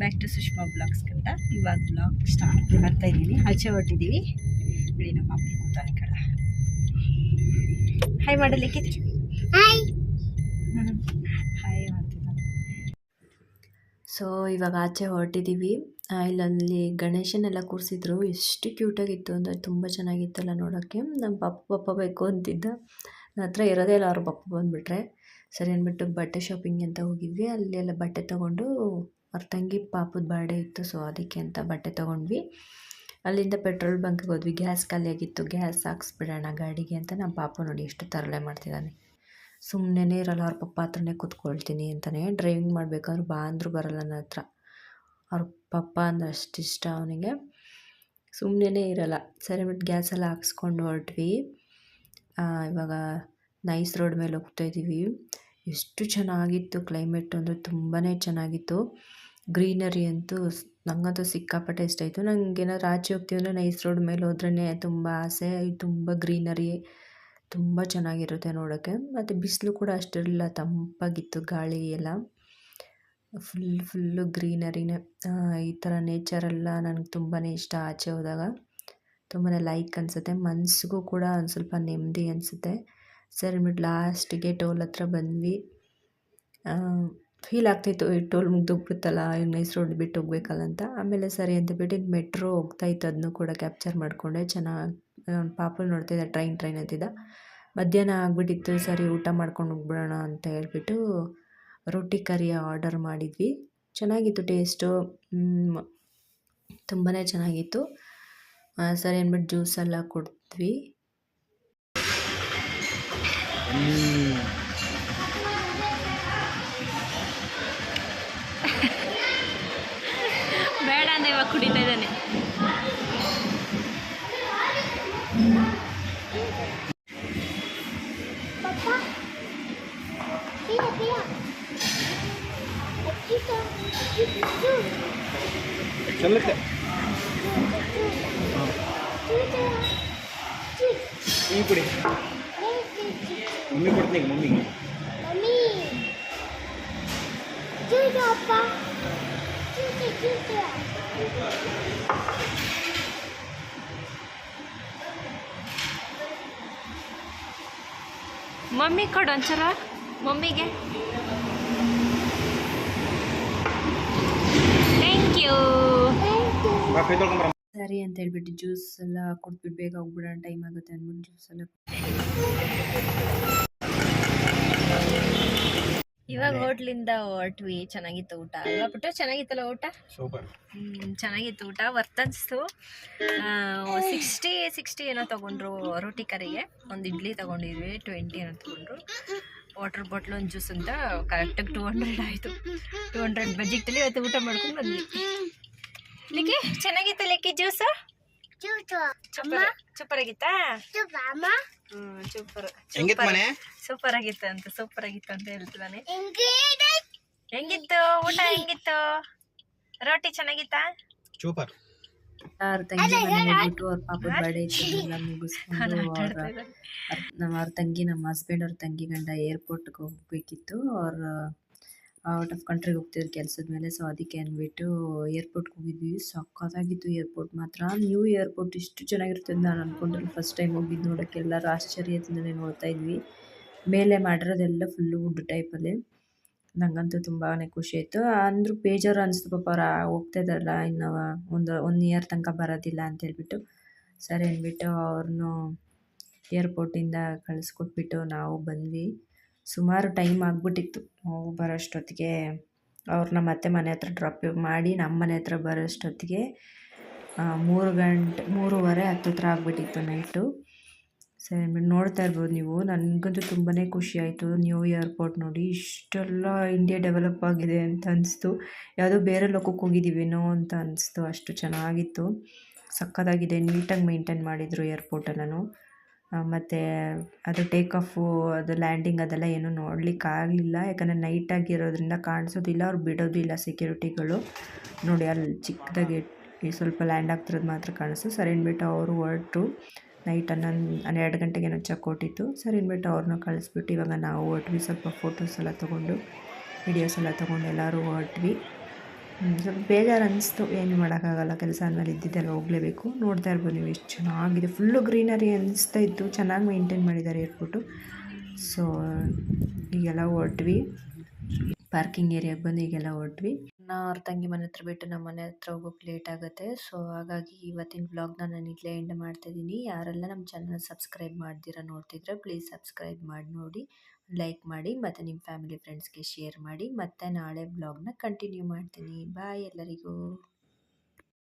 Back to Sushma blogs ಅಂತ ಇವಾಗ blog start ಮಾಡ್ತಾ ಇದ್ದೀನಿ. ಆಚೆ ಹೊಟ್ಟಿದ್ದೀವಿ ಬಿಡಿ ನಮ್ಮ ಅಪ್ಪ ಕೂತಾನೆ ಕಡ ಹಾಯ್ ಮಾಡಲಿಕ್ಕೆ ಹಾಯ್ ಹಾಯ್ ಸೊ ಇವಾಗ ಆಚೆ ಹೊರಟಿದ್ದೀವಿ. ಇಲ್ಲಲ್ಲಿ ಗಣೇಶನೆಲ್ಲ ಕೂರಿಸಿದ್ರು. ಎಷ್ಟು ಕ್ಯೂಟಾಗಿತ್ತು ಅಂದರೆ ತುಂಬ ಚೆನ್ನಾಗಿತ್ತಲ್ಲ ನೋಡೋಕ್ಕೆ. ನಮ್ಮ ಪಪ್ಪ ಪಪ್ಪ ಬೇಕು ಅಂತಿದ್ದ. ನನ್ನ ಹತ್ರ ಇರೋದೇ ಇಲ್ಲ ಅವ್ರ ಪಪ್ಪ ಬಂದುಬಿಟ್ರೆ. ಸರಿ ಅಂದ್ಬಿಟ್ಟು ಬಟ್ಟೆ ಶಾಪಿಂಗ್ ಅಂತ ಹೋಗಿದ್ವಿ. ಅಲ್ಲೆಲ್ಲ ಬಟ್ಟೆ ತೊಗೊಂಡು ಅವ್ರ ತಂಗಿ ಪಾಪದ ಬರ್ಡೇ ಇತ್ತು ಸೊ ಅದಕ್ಕೆ ಅಂತ ಬಟ್ಟೆ ತೊಗೊಂಡ್ವಿ. ಅಲ್ಲಿಂದ ಪೆಟ್ರೋಲ್ ಬಂಕ್ಗೆ ಹೋದ್ವಿ. ಗ್ಯಾಸ್ ಖಾಲಿಯಾಗಿತ್ತು. ಗ್ಯಾಸ್ ಹಾಕ್ಸ್ಬಿಡೋಣ ಗಾಡಿಗೆ ಅಂತ ನಮ್ಮ ಪಾಪ ನೋಡಿ ಎಷ್ಟು ತರಲೆ ಮಾಡ್ತಿದ್ದಾನೆ. ಸುಮ್ಮನೆ ಇರಲ್ಲ, ಅವ್ರ ಪಪ್ಪ ಹತ್ರನೇ ಕೂತ್ಕೊಳ್ತೀನಿ ಅಂತಲೇ ಡ್ರೈವಿಂಗ್ ಮಾಡಬೇಕಾದ್ರು ಬಾ ಅಂದರೂ ಬರಲ್ಲ ನನ್ನ ಹತ್ರ. ಅವ್ರ ಪಪ್ಪ ಅಂದ್ರೆ ಅಷ್ಟು ಇಷ್ಟ ಅವನಿಗೆ. ಸುಮ್ಮನೆ ಇರಲ್ಲ. ಸರಿ ಬಿಟ್ಟು ಗ್ಯಾಸೆಲ್ಲ ಹಾಕ್ಸ್ಕೊಂಡು ಹೊರಟ್ವಿ. ಇವಾಗ ನೈಸ್ ರೋಡ್ ಮೇಲೆ ಹೋಗ್ತಾ ಇದ್ದೀವಿ ಎಷ್ಟು ಚೆನ್ನಾಗಿತ್ತು ಕ್ಲೈಮೇಟ್ ಅಂದರೆ ತುಂಬಾ ಚೆನ್ನಾಗಿತ್ತು. ಗ್ರೀನರಿ ಅಂತೂ ನಂಗಂತೂ ಸಿಕ್ಕಾಪಟ್ಟೆ ಇಷ್ಟ ಆಯಿತು. ನಂಗೆ ಏನಾದ್ರು ಆಚೆ ಹೋಗ್ತೀವಿ ಅಂದರೆ ನೈಸ್ ರೋಡ್ ಮೇಲೆ ಹೋದ್ರೇ ತುಂಬ ಆಸೆ ತುಂಬ ಗ್ರೀನರಿ ತುಂಬ ಚೆನ್ನಾಗಿರುತ್ತೆ ನೋಡೋಕ್ಕೆ ಮತ್ತು ಬಿಸಿಲು ಕೂಡ ಅಷ್ಟಿರಲಿಲ್ಲ, ತಂಪಾಗಿತ್ತು ಗಾಳಿ ಎಲ್ಲ. ಫುಲ್ ಫುಲ್ಲು ಗ್ರೀನರಿನೇ ಈ ಥರ ನೇಚರೆಲ್ಲ ನನಗೆ ತುಂಬಾ ಇಷ್ಟ ಆಚೆ ಹೋದಾಗ. ತುಂಬಾ ಲೈಕ್ ಅನಿಸುತ್ತೆ. ಮನಸ್ಸಿಗೂ ಕೂಡ ಒಂದು ಸ್ವಲ್ಪ ನೆಮ್ಮದಿ ಅನಿಸುತ್ತೆ. ಸರಿ ಅಂದ್ಬಿಟ್ಟು ಲಾಸ್ಟಿಗೆ ಟೋಲ್ ಹತ್ರ ಬಂದ್ವಿ. ಫೀಲ್ ಆಗ್ತಾಯಿತ್ತು ಈ ಟೋಲ್ ಮುಗ್ದೋಗ್ಬಿಡುತ್ತಲ್ಲ ನೈಸ್ ರೋಡ್ ಬಿಟ್ಟು ಹೋಗ್ಬೇಕಲ್ಲ ಅಂತ. ಆಮೇಲೆ ಸರಿ ಅಂತ ಬಿಟ್ಟು ಮೆಟ್ರೋ ಹೋಗ್ತಾ ಇತ್ತು ಅದನ್ನು ಕೂಡ ಕ್ಯಾಪ್ಚರ್ ಮಾಡಿಕೊಂಡೆ. ಚೆನ್ನಾಗಿ ಪಾಪ ನೋಡ್ತಿದ್ದ ಟ್ರೈನ್ ಟ್ರೈನ್ ಅಂತಿದ್ದ. ಮಧ್ಯಾಹ್ನ ಆಗಿಬಿಟ್ಟಿತ್ತು, ಸರಿ, ಊಟ ಮಾಡ್ಕೊಂಡು ಹೋಗ್ಬಿಡೋಣ ಅಂತ ಹೇಳ್ಬಿಟ್ಟು ರೊಟ್ಟಿ ಕರಿ ಆರ್ಡರ್ ಮಾಡಿದ್ವಿ. ಚೆನ್ನಾಗಿತ್ತು ಟೇಸ್ಟು ತುಂಬಾ ಚೆನ್ನಾಗಿತ್ತು. ಸರಿ ಅಂದ್ಬಿಟ್ಟು ಜ್ಯೂಸೆಲ್ಲ ಕೊಡ್ತ್ವಿ ಬೇಡ ಅಂದ್ರೆ ಇವಾಗ ಕುಡಿತಾ ಇದ್ದಾನೆ ಪಪ್ಪ ಪಿಯ ಪಿಯ ಅಚ್ಚಿತ ಅಚ್ಚಿತು ಚೆಲ್ಲುತ್ತೆ ನೀನು ಕುಡಿ ಮಮ್ಮಿ ಕೊಡ್ತೀನಿ ಮಮ್ಮಿ. ಮಮ್ಮಿ. ಕೊಡು ಒಂಚೂರ ಮಮ್ಮಿಗೆ. ಥ್ಯಾಂಕ್ ಯು ಸರಿ ಅಂತ ಹೇಳ್ಬಿಟ್ಟು ಜ್ಯೂಸ್ ಎಲ್ಲ ಕೊಟ್ಬಿಟ್ಟು ಬೇಗ ಹೋಗ್ಬಿಡೋಣ ಟೈಮ್ ಆಗುತ್ತೆ ಅಂದ್ಬಿಟ್ಟು ಜ್ಯೂಸ್ ಎಲ್ಲ ಇವಾಗ ಹೋಟ್ಲಿಂದ ಹೊರಟ್ವಿ. ಚೆನ್ನಾಗಿತ್ತು ಊಟ ಅಲ್ವಾ ಬಿಟ್ಟು ಚೆನ್ನಾಗಿತ್ತಲ್ಲ ಊಟ? ಸೂಪರ್. ಹ್ಮ್, ಚೆನ್ನಾಗಿತ್ತು ಊಟ. ವರ್ತನ್ಸ್ತು ಅನಿಸ್ತು. ಸಿಕ್ಸ್ಟಿ ಸಿಕ್ಸ್ಟಿ ಏನೋ ತೊಗೊಂಡ್ರು ರೋಟಿ ಕರಿಗೆ. ಒಂದು ಇಡ್ಲಿ ತೊಗೊಂಡಿದ್ವಿ ಟ್ವೆಂಟಿ ಏನೋ ತೊಗೊಂಡ್ರು. ವಾಟರ್ ಬಾಟ್ಲ್ ಒಂದು ಜ್ಯೂಸ್ ಅಂತ ಕರೆಕ್ಟಾಗಿ ಟೂ ಹಂಡ್ರೆಡ್ ಆಯಿತು. ಟೂ ಹಂಡ್ರೆಡ್ ಬಜೆಟಲ್ಲಿ ಇವತ್ತು ಊಟ ಮಾಡ್ಕೊಂಡು ಬಂದ್ವಿ. ಲಿಕ್ಕಿ ಚೆನ್ನಾಗಿತ್ತು ಲಿಕ್ಕಿ ಜ್ಯೂಸು ಸೂಪರ್ ಆಗಿತ್ತಾ ಸೂಪರ್ ಹೆಂಗಿತ್ತು ಮನೆ? ಸೂಪರ್ ಆಗಿತ್ತು ಅಂತ ಸೂಪರ್ ಆಗಿತ್ತು ಅಂತ ಹೇಳ್ತಾನೆ ಹೆಂಗೆ ಹೆಂಗಿತ್ತು? ಊಟ ಹೆಂಗಿತ್ತು? ರೋಟಿ ಚೆನ್ನಾಗಿತ್ತಾ? ಸೂಪರ್ ಅವ್ರ ತಂಗಿ ಮನೆಗೆ ಬಿಟ್ಟು ಅವ್ರ ಪಾಪದ ಬರ್ಡೇ ಇತ್ತು ಎಲ್ಲ ಮುಗಿಸ್ಕೊಂಡು ಅವ್ರ ನಮ್ಮ ಅವ್ರ ತಂಗಿ ನಮ್ಮ ಹಸ್ಬೆಂಡ್ ಅವ್ರ ತಂಗಿ ಗಂಡ ಏರ್ಪೋರ್ಟ್ಗೆ ಹೋಗ್ಬೇಕಿತ್ತು. ಅವ್ರ ಔಟ್ ಆಫ್ ಕಂಟ್ರಿಗೆ ಹೋಗ್ತಿದ್ರು ಕೆಲಸದ ಮೇಲೆ. ಸೊ ಅದಕ್ಕೆ ಅಂದ್ಬಿಟ್ಟು ಏರ್ಪೋರ್ಟ್ಗೆ ಹೋಗಿದ್ವಿ. ಸಕ್ಕತ್ತಾಗಿತ್ತು ಏರ್ಪೋರ್ಟ್ ಮಾತ್ರ. ನ್ಯೂ ಏರ್ಪೋರ್ಟ್ ಇಷ್ಟು ಚೆನ್ನಾಗಿರುತ್ತೆ ಅಂತ ನಾನು ಅಂದ್ಕೊಂಡಿಲ್ಲ ಫಸ್ಟ್ ಟೈಮ್ ಹೋಗಿದ್ದು ನೋಡೋಕ್ಕೆ ಎಲ್ಲರೂ ಆಶ್ಚರ್ಯದಿಂದಲೇ ನೋಡ್ತಾ ಇದ್ವಿ. ಮೇಲೆ ಮಾಡಿರೋದೆಲ್ಲ ಫುಲ್ಲು ವುಡ್ ಟೈಪಲ್ಲಿ ನಂಗಂತೂ ತುಂಬಾ ಖುಷಿ ಆಯಿತು. ಅಂದರೂ ಬೇಜಾರು ಅನಿಸ್ತು ಪಾಪ ಅವ್ರು ಹೋಗ್ತಾ ಇದ್ದಾರಲ್ಲ, ಇನ್ನು ಒಂದು ಒನ್ ಇಯರ್ ತನಕ ಬರೋದಿಲ್ಲ ಅಂತ ಹೇಳ್ಬಿಟ್ಟು. ಸರಿ ಅಂದ್ಬಿಟ್ಟು ಅವ್ರನ್ನೂ ಏರ್ಪೋರ್ಟಿಂದ ಕಳಿಸ್ಕೊಟ್ಬಿಟ್ಟು ನಾವು ಬಂದ್ವಿ. ಸುಮಾರು ಟೈಮ್ ಆಗಿಬಿಟ್ಟಿತ್ತು. ನಾವು ಬರೋಷ್ಟೊತ್ತಿಗೆ ಅವ್ರನ್ನ ಮತ್ತೆ ಮನೆ ಹತ್ರ ಡ್ರಾಪ್ ಮಾಡಿ ನಮ್ಮ ಮನೆ ಹತ್ರ ಬರೋಷ್ಟೊತ್ತಿಗೆ ಮೂರು ಗಂಟೆ, ಮೂರುವರೆ ಹತ್ತತ್ರ ಆಗಿಬಿಟ್ಟಿತ್ತು ನೈಟು. ಸರಿ ನೋಡ್ತಾ ಇರ್ಬೋದು ನೀವು. ನನಗಂತೂ ತುಂಬಾ ಖುಷಿ ಆಯಿತು. ನ್ಯೂ ಏರ್ಪೋರ್ಟ್ ನೋಡಿ ಇಷ್ಟೆಲ್ಲ ಇಂಡಿಯಾ ಡೆವಲಪ್ ಆಗಿದೆ ಅಂತ ಅನಿಸ್ತು. ಯಾವುದೋ ಬೇರೆ ಲೋಕಕ್ಕೆ ಹೋಗಿದ್ದೀವೇನೋ ಅಂತ ಅನಿಸ್ತು. ಅಷ್ಟು ಚೆನ್ನಾಗಿತ್ತು. ಸಕ್ಕತ್ತಾಗಿದೆ. ನೀಟಾಗಿ ಮೇಂಟೈನ್ ಮಾಡಿದರು ಏರ್ಪೋರ್ಟೆಲ್ಲನೂ. ಮತ್ತು ಅದು ಟೇಕ್ ಆಫು ಅದು ಲ್ಯಾಂಡಿಂಗ್ ಅದೆಲ್ಲ ಏನೂ ನೋಡಲಿಕ್ಕಾಗಲಿಲ್ಲ ಯಾಕಂದರೆ ನೈಟಾಗಿರೋದ್ರಿಂದ ಕಾಣಿಸೋದಿಲ್ಲ, ಅವ್ರು ಬಿಡೋದು ಇಲ್ಲ ಸೆಕ್ಯೂರಿಟಿಗಳು ನೋಡಿ, ಅಲ್ಲಿ ಚಿಕ್ಕದಾಗಿ ಈ ಸ್ವಲ್ಪ ಲ್ಯಾಂಡ್ ಆಗ್ತಿರೋದು ಮಾತ್ರ ಕಾಣಿಸ್ತು. ಸರಿ ಅಂದ್ಬಿಟ್ಟು ಅವರು ಹೊರಟು. ನೈಟ್ ಹನ್ನೊಂದು, ಹನ್ನೆರಡು ಗಂಟೆಗೆ ಏನೋ ಕೊಟ್ಟಿತ್ತು ಸರಿ ಅಂದ್ಬಿಟ್ಟು ಅವ್ರನ್ನ ಕಳಿಸ್ಬಿಟ್ಟು ಇವಾಗ ನಾವು ಹೊರಟ್ವಿ. ಸ್ವಲ್ಪ ಫೋಟೋಸ್ ಎಲ್ಲ ತೊಗೊಂಡು ವಿಡಿಯೋಸ್ ಎಲ್ಲ ತೊಗೊಂಡು ಎಲ್ಲರೂ ಹೊರಟ್ವಿ. ಸ್ವಲ್ಪ ಬೇಜಾರು ಅನ್ನಿಸ್ತು ಏನು ಮಾಡೋಕ್ಕಾಗಲ್ಲ, ಕೆಲಸ ಅಂದಮೇಲೆ ಇದ್ದಿದ್ದೆಲ್ಲ ಹೋಗಲೇಬೇಕು. ನೋಡ್ತಾ ಇರ್ಬೋದು ನೀವು, ಎಷ್ಟು ಚೆನ್ನಾಗಿದೆ. ಫುಲ್ಲು ಗ್ರೀನರಿ ಅನ್ನಿಸ್ತಾ ಇತ್ತು. ಚೆನ್ನಾಗಿ ಮೇಂಟೈನ್ ಮಾಡಿದ್ದಾರೆ ಏರ್ಪೋರ್ಟು ಸೊ ಈಗೆಲ್ಲ ಹೊರಟ್ವಿ. ಪಾರ್ಕಿಂಗ್ ಏರಿಯಾಗೆ ಬಂದು ಈಗೆಲ್ಲ ಹೊರಟ್ವಿ. ನಾ ಅವ್ರ ತಂಗಿ ಮನೆ ಹತ್ರ ಬಿಟ್ಟು ನಮ್ಮ ಮನೆ ಹತ್ರ ಹೋಗೋಕೆ ಲೇಟ್ ಆಗುತ್ತೆ. ಸೊ ಹಾಗಾಗಿ ಇವತ್ತಿನ ವ್ಲಾಗ್ನ ನಾನು ಇಲ್ಲೇ ಎಂಡ್ ಮಾಡ್ತಾಯಿದ್ದೀನಿ ಯಾರೆಲ್ಲ ನಮ್ಮ ಚಾನಲ್ ಸಬ್ಸ್ಕ್ರೈಬ್ ಮಾಡ್ದಿರ ನೋಡ್ತಿದ್ರೆ ಪ್ಲೀಸ್ ಸಬ್ಸ್ಕ್ರೈಬ್ ಮಾಡಿ ನೋಡಿ. ಲೈಕ್ ಮಾಡಿ ಮತ್ತು ನಿಮ್ಮ ಫ್ಯಾಮಿಲಿ ಫ್ರೆಂಡ್ಸ್ಗೆ ಶೇರ್ ಮಾಡಿ ಮತ್ತು ನಾಳೆ ಬ್ಲಾಗ್ನ ಕಂಟಿನ್ಯೂ ಮಾಡ್ತೀನಿ. ಬಾಯ್ ಎಲ್ಲರಿಗೂ.